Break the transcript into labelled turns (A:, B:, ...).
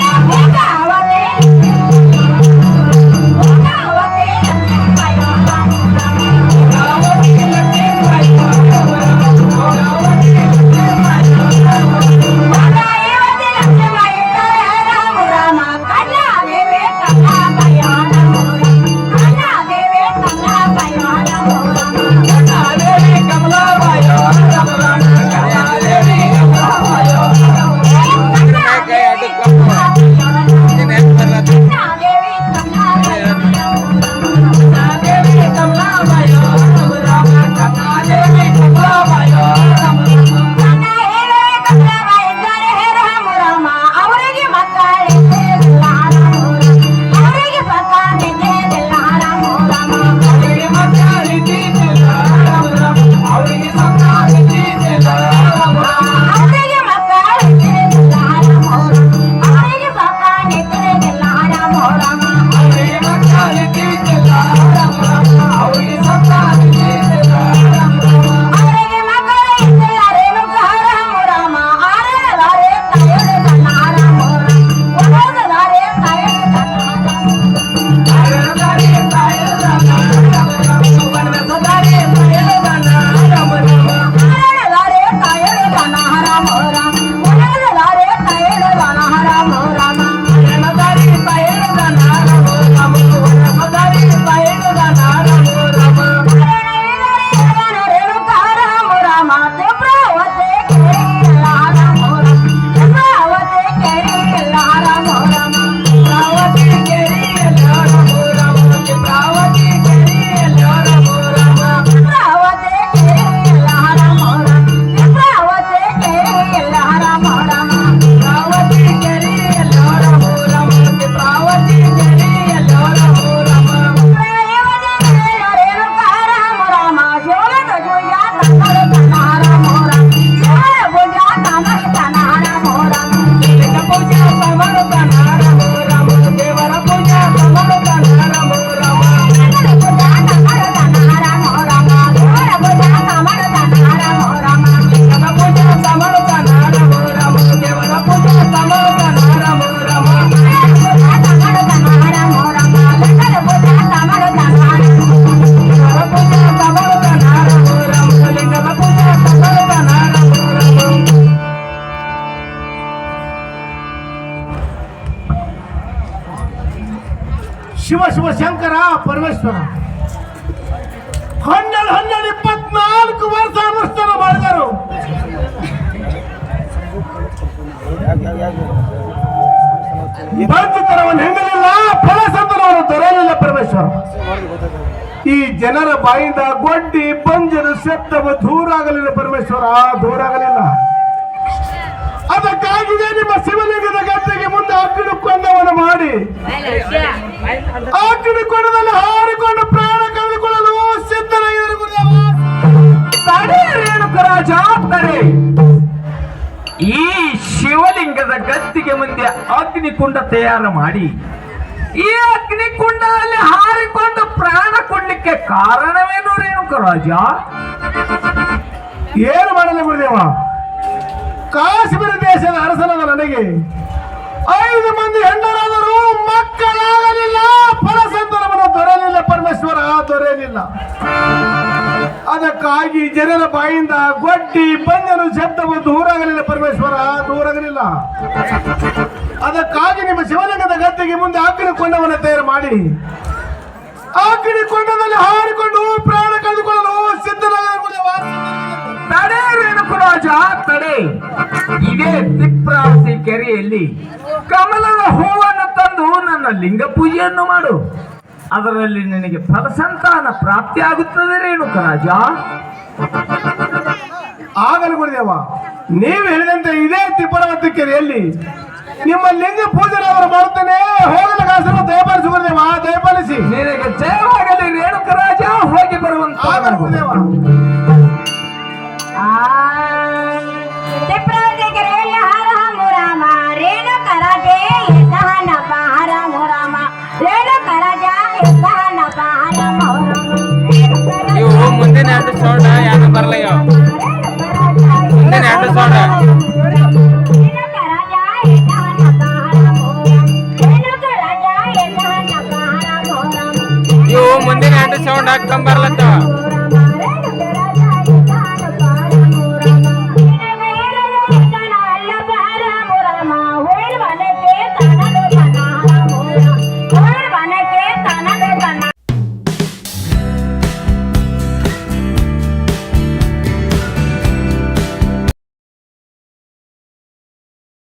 A: Yeah.
B: Shiva Shiva Shankara Parameshwara. ಹನ್ನೆರಡು ಹನ್ನೆರಡು ಇಪ್ಪತ್ನಾಲ್ಕು ವರ್ಷ ಅನುಷ್ಠಾನ ಮಾಡಿದರು. ಬಂದಿದ್ದರವನ್ನು ಹೆಂಗಲಿಲ್ಲ? ಫಲಸಂತನವನ್ನು ದೊರೆಯಲಿಲ್ಲ ಪರಮೇಶ್ವರ. ಈ ಜನರ ಬಾಯಿಂದ ಗೊಡ್ಡಿ ಪಂಜರು ಶಬ್ದವು ದೂರ ಆಗಲಿಲ್ಲ ಪರಮೇಶ್ವರ. ದೂರ ಆಗಲಿಲ್ಲ ಅದಕ್ಕಾಗಿಯೇ ನಿಮ್ಮ ಶಿವಲಿಂಗದ ಗದ್ದೆಗೆ ಮುಂದೆ
C: ಈ ಶಿವಲಿಂಗದ ಗದ್ದಿಗೆ ಮುಂದೆ ಅಗ್ನಿಕುಂಡ ತಯಾರು ಮಾಡಿ, ಈ ಅಗ್ನಿಕುಂಡದಲ್ಲಿ ಹಾರಿಕೊಂಡು ಪ್ರಾಣ ಕೊಡ್ಲಿಕ್ಕೆ ಕಾರಣವೇನು ರೇಣುಕರಾಜ
B: ಏನು ಮಾಡಲಿ ಗುರುದೇವ? ಕಾಶ್ಮೀರ ದೇಶದ ಅರಸನಾದ ನನಗೆ ಐದು ಮಂದಿ ಹೆಣ್ಣರಾದರೂ ಜನರ ಬಾಯಿಂದ ಗೊಡ್ಡಿ ಬಂದನು ಶಬ್ದವು ದೂರಾಗಲಿಲ್ಲ ಪರಮೇಶ್ವರ, ದೂರಾಗಲಿಲ್ಲ. ಅದಕ್ಕಾಗಿ ನಿಮ್ಮ ಶಿವಲಿಂಗದ ಗದ್ದೆಗೆ ಮುಂದೆ ಆಕಳ ಕೊಂಡವನ್ನು ತಯಾರು ಮಾಡಿ. ಆಕಳ ಕೊಂಡದಲ್ಲಿ ಹಾರಿಕೊಂಡು ಪ್ರಾಣ ಕಳೆದುಕೊಳ್ಳಲು.
C: ತಡೆ ತಡೆ. ಇದೇ ತಿಪ್ರಾಸಿ ಕೆರೆಯಲ್ಲಿ ಕಮಲದ ಹೂವನ್ನು ತಂದು ನನ್ನ ಲಿಂಗ ಪೂಜೆಯನ್ನು ಮಾಡು. ಅದರಲ್ಲಿ ನಿನಗೆ ಫಲಸಂತಾನ ಪ್ರಾಪ್ತಿ ಆಗುತ್ತದೆ ರೇಣುಕರಾಜ.
B: ಆಗಲು ಗುರುದೇವ ನೀವು ಹೇಳಿದಂತೆ ಇದೇ ತಿಪ್ಪರವತ್ತಿ ಕೆರೆಯಲ್ಲಿ ನಿಮ್ಮ ಲಿಂಗ ಪೂಜನೆ ಅವರು ಮಾಡುತ್ತೇನೆ. ಹೋಗಲಗಾಸರು ದಯಪಾಲಿಸಿ ಗುರುದೇವ ದಯಪಾಲಿಸಿ.
C: ನಿನಗೆ ಜಯವಾಗಲಿ ರೇಣುಕರಾಜ ಹೋಗಿ ಬರುವಂತ
B: ಆಗಲು ಗುರುದೇವ.
A: undang gambar letak